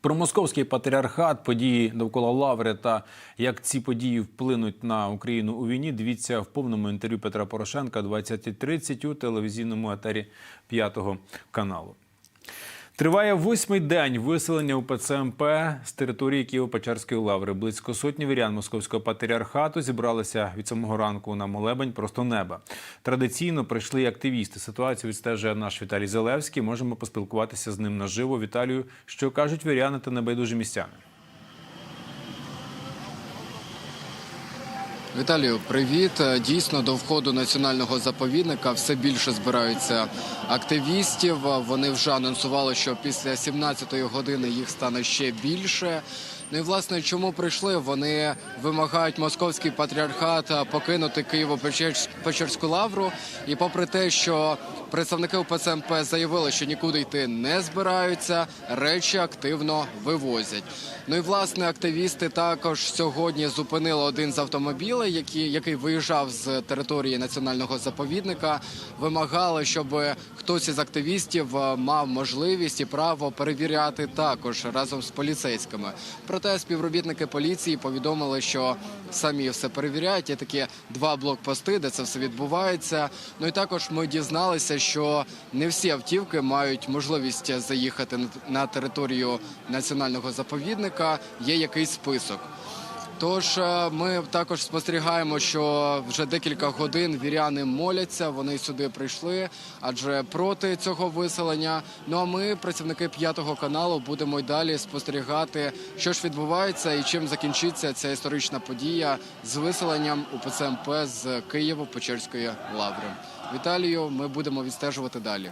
Про московський патріархат, події довкола Лаври та як ці події вплинуть на Україну у війні. Дивіться в повному інтерв'ю Петра Порошенка 20.30 у телевізійному етері п'ятого каналу. Триває восьмий день виселення УПЦ МП з території Києво-Печерської лаври. Близько сотні вірян московського патріархату зібралися від самого ранку на молебень просто неба. Традиційно прийшли активісти. Ситуацію відстежує наш Віталій Зелевський. Можемо поспілкуватися з ним наживо. Віталію, що кажуть віряни та небайдужі містяни. Віталію, привіт. Дійсно, до входу національного заповідника все більше збираються активістів. Вони вже анонсували, що після 17-ї години їх стане ще більше. Ну і власне, чому прийшли? Вони вимагають московський патріархат покинути Києво-Печерську лавру. І попри те, що представники УПЦМП заявили, що нікуди йти не збираються, речі активно вивозять. Ну і власне активісти також сьогодні зупинили один з автомобілів, який, який виїжджав з території національного заповідника. Вимагали, щоб хтось із активістів е, мав можливість і право перевіряти також разом з поліцейськими. Проте співробітники поліції повідомили, що самі все перевіряють. Є такі два блокпости, де це все відбувається. Ну і також ми дізналися, що не всі автівки мають можливість заїхати на- територію національного заповідника. Є якийсь список. Тож е, ми також спостерігаємо, що вже декілька годин віряни моляться. Вони сюди прийшли, адже проти цього виселення. Ну а ми, працівники п'ятого каналу, будемо й далі спостерігати, що ж відбувається і чим закінчиться ця історична подія з виселенням УПЦ МП з Києво-Печерської лаври. Віталію, ми будемо відстежувати далі.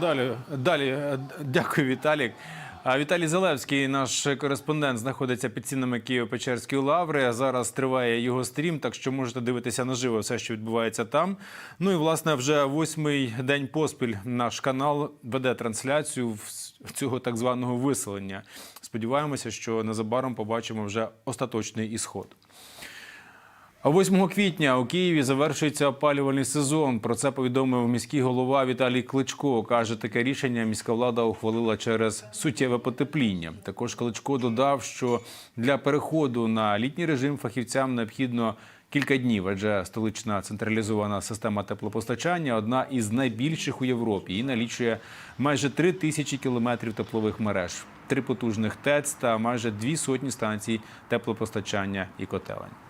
Далі, далі, дякую, Віталік. Віталій Залевський, наш кореспондент, знаходиться під цінами Києво-Печерської лаври. Зараз триває його стрім, так що можете дивитися наживо все, що відбувається там. Ну і власне вже восьмий день поспіль наш канал веде трансляцію цього так званого виселення. Сподіваємося, що незабаром побачимо вже остаточний ісход. А 8 квітня у Києві завершується опалювальний сезон. Про це повідомив міський голова Віталій Кличко. Каже, таке рішення міська влада ухвалила через суттєве потепління. Також Кличко додав, що для переходу на літній режим фахівцям необхідно кілька днів, адже столична централізована система теплопостачання одна із найбільших у Європі і налічує майже три тисячі кілометрів теплових мереж, три потужних ТЕЦ та майже дві сотні станцій теплопостачання і котелень.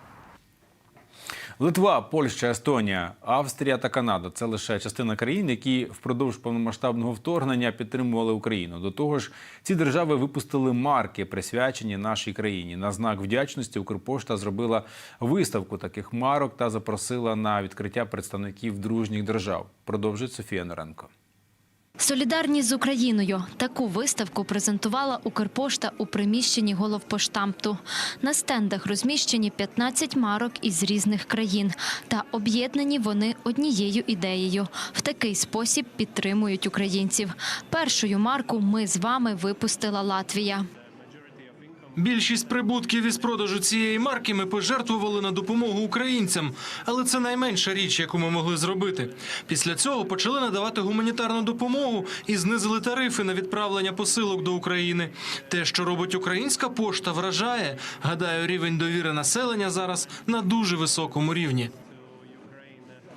Литва, Польща, Естонія, Австрія та Канада це лише частина країн, які впродовж повномасштабного вторгнення підтримували Україну. До того ж, ці держави випустили марки, присвячені нашій країні. На знак вдячності Укрпошта зробила виставку таких марок та запросила на відкриття представників дружніх держав. Продовжить Софія Норенко. Солідарність з Україною. Таку виставку презентувала Укрпошта у приміщенні головпоштамту. На стендах розміщені 15 марок із різних країн. Та об'єднані вони однією ідеєю. В такий спосіб підтримують українців. Першою марку ми з вами випустила Латвія. Більшість прибутків із продажу цієї марки ми пожертвували на допомогу українцям, але це найменша річ, яку ми могли зробити. Після цього почали надавати гуманітарну допомогу і знизили тарифи на відправлення посилок до України. Те, що робить українська пошта, вражає. Гадаю, рівень довіри населення зараз на дуже високому рівні.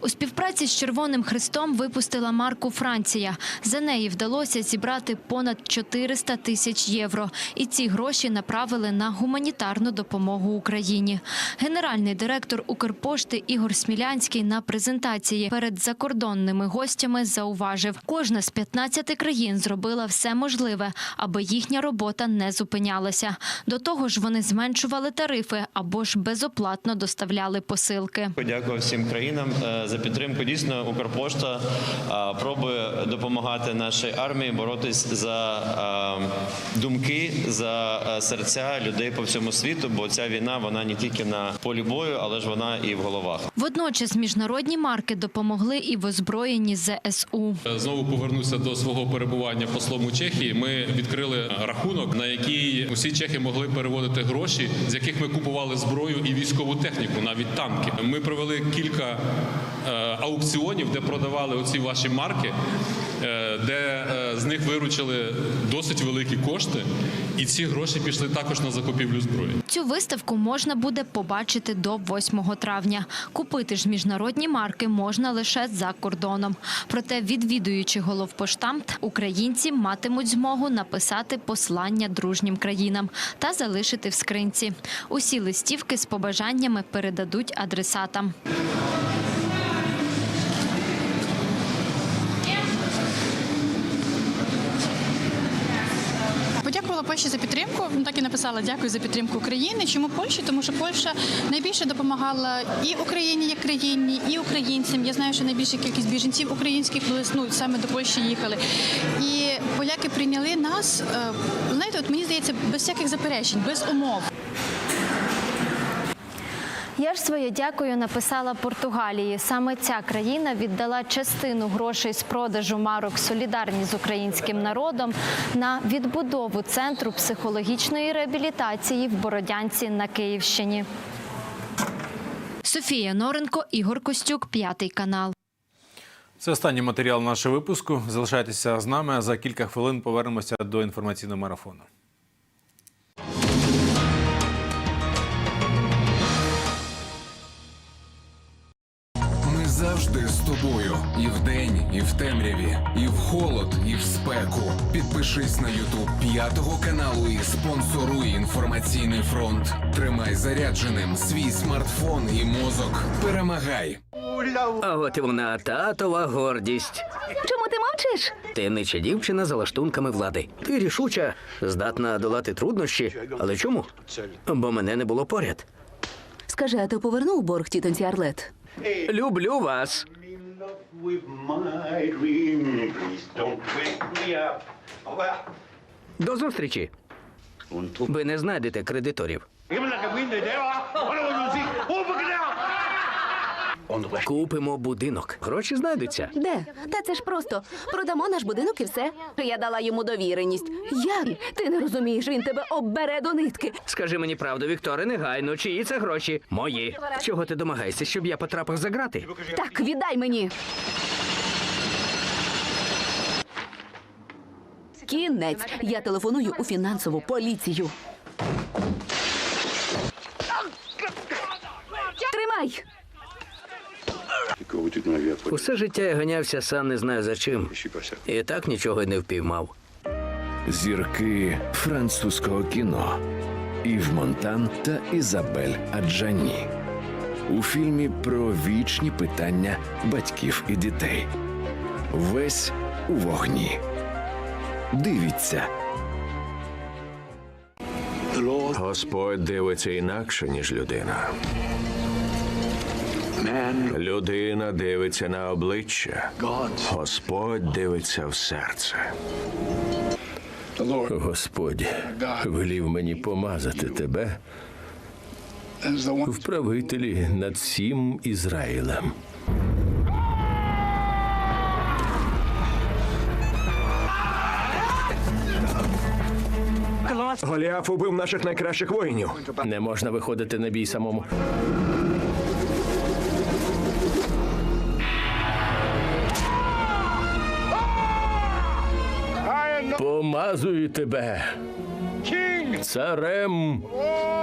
У співпраці з Червоним Хрестом випустила марку Франція. За неї вдалося зібрати понад 400 тисяч євро. І ці гроші направили на гуманітарну допомогу Україні. Генеральний директор Укрпошти Ігор Смілянський на презентації перед закордонними гостями зауважив, кожна з 15 країн зробила все можливе, аби їхня робота не зупинялася. До того ж, вони зменшували тарифи або ж безоплатно доставляли посилки. Дякую всім країнам е, за підтримку. Дійсно, Укрпошта пробує допомагати нашій армії боротись за думки, за серця людей по всьому світу. Бо ця війна вона не тільки на полі бою, але ж вона і в головах. Водночас міжнародні марки допомогли і в озброєнні ЗСУ. Знову повернуся до свого перебування послом у Чехії. Ми відкрили рахунок, на який усі чехи могли переводити гроші, з яких ми купували зброю і військову техніку, навіть танки. Ми провели кілька аукціонів, де продавали оці ваші марки. е, де е, з них виручили досить великі кошти, і ці гроші пішли також на закупівлю зброї. Цю виставку можна буде побачити до 8 травня. Купити ж міжнародні марки можна лише за кордоном. Проте, відвідуючи головпоштамт, українці матимуть змогу написати послання дружнім країнам та залишити в скринці. Усі листівки з побажаннями передадуть адресатам. Подякувала Польщі за підтримку. Ну, Так і написала дякую за підтримку України. Чому Польщі? Тому що Польща найбільше допомагала і Україні як країні, і українцям. Я знаю, що найбільша кількість біженців українських ну, саме до Польщі їхали. І поляки прийняли нас. е, Знаєте, от мені здається, без всяких заперечень, без умов. Я ж своє дякую написала Португалії. Саме ця країна віддала частину грошей з продажу марок Солідарні з українським народом на відбудову центру психологічної реабілітації в Бородянці на Київщині. Софія Норенко, Ігор Костюк, п'ятий канал. Це останній матеріал нашого випуску. Залишайтеся з нами. За кілька хвилин повернемося до інформаційного марафону. Завжди з тобою. І вдень, і в темряві, і в холод, і в спеку. Підпишись на Ютуб п'ятого каналу і спонсоруй інформаційний фронт. Тримай зарядженим свій смартфон і мозок. Перемагай! А от і вона татова гордість. Чому ти мовчиш? Ти нича дівчина за лаштунками влади. Ти рішуча, здатна долати труднощі. Але чому? Бо мене не було поряд. Скажи, а ти повернув борг тітонці Арлет? Люблю вас. До зустрічі. Ви не знайдете кредиторів. Купимо будинок. Гроші знайдуться. Де? Та це ж просто. Продамо наш будинок і все. Я дала йому довіреність. Як? Ти не розумієш, він тебе оббере до нитки. Скажи мені правду, Вікторе, негайно, чиї це гроші? Мої. Чого ти домагаєшся, щоб я потрапив за грати? Так, віддай мені. Кінець. Я телефоную у фінансову поліцію. Тримай! Усе життя я ганявся сам не знаю за чим. І так нічого й не впіймав. Зірки французького кіно Ів Монтан та Ізабель Аджані у фільмі про вічні питання батьків і дітей. Весь у вогні. Дивіться. Господь дивиться інакше, ніж людина. Людина дивиться на обличчя. Господь дивиться в серце. Господь велів мені помазати тебе в правителі над всім Ізраїлем. Голіаф убив наших найкращих воїнів. Не можна виходити на бій самому. Помазую тебе царем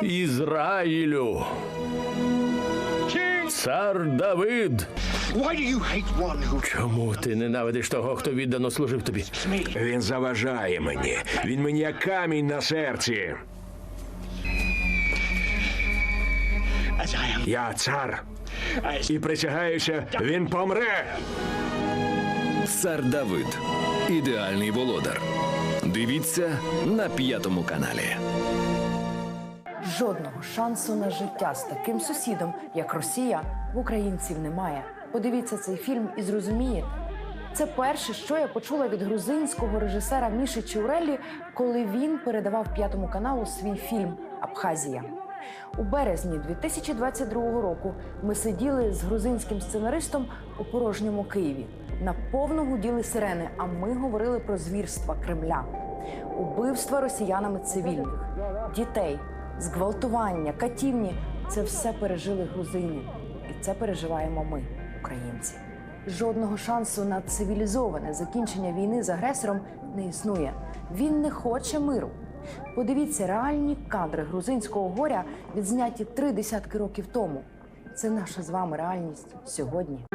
Ізраїлю. Цар Давид. Чому ти ненавидиш того, хто віддано служив тобі? Він заважає мені. Він мені як камінь на серці. Я цар. І присягаюся, він помре. Цар Давид. Ідеальний володар. Дивіться на п'ятому каналі. Жодного шансу на життя з таким сусідом, як Росія, в українців немає. Подивіться цей фільм і зрозумієте. Це перше, що я почула від грузинського режисера Міші Чаурелі, коли він передавав п'ятому каналу свій фільм Абхазія. У березні 2022 року ми сиділи з грузинським сценаристом у порожньому Києві. На повну гуділи сирени, а ми говорили про звірства Кремля, убивства росіянами цивільних, дітей, зґвалтування, катівні це все пережили грузини, і це переживаємо ми, українці. Жодного шансу на цивілізоване закінчення війни з агресором не існує. Він не хоче миру. Подивіться реальні кадри грузинського горя, відзняті три десятки років тому. Це наша з вами реальність сьогодні.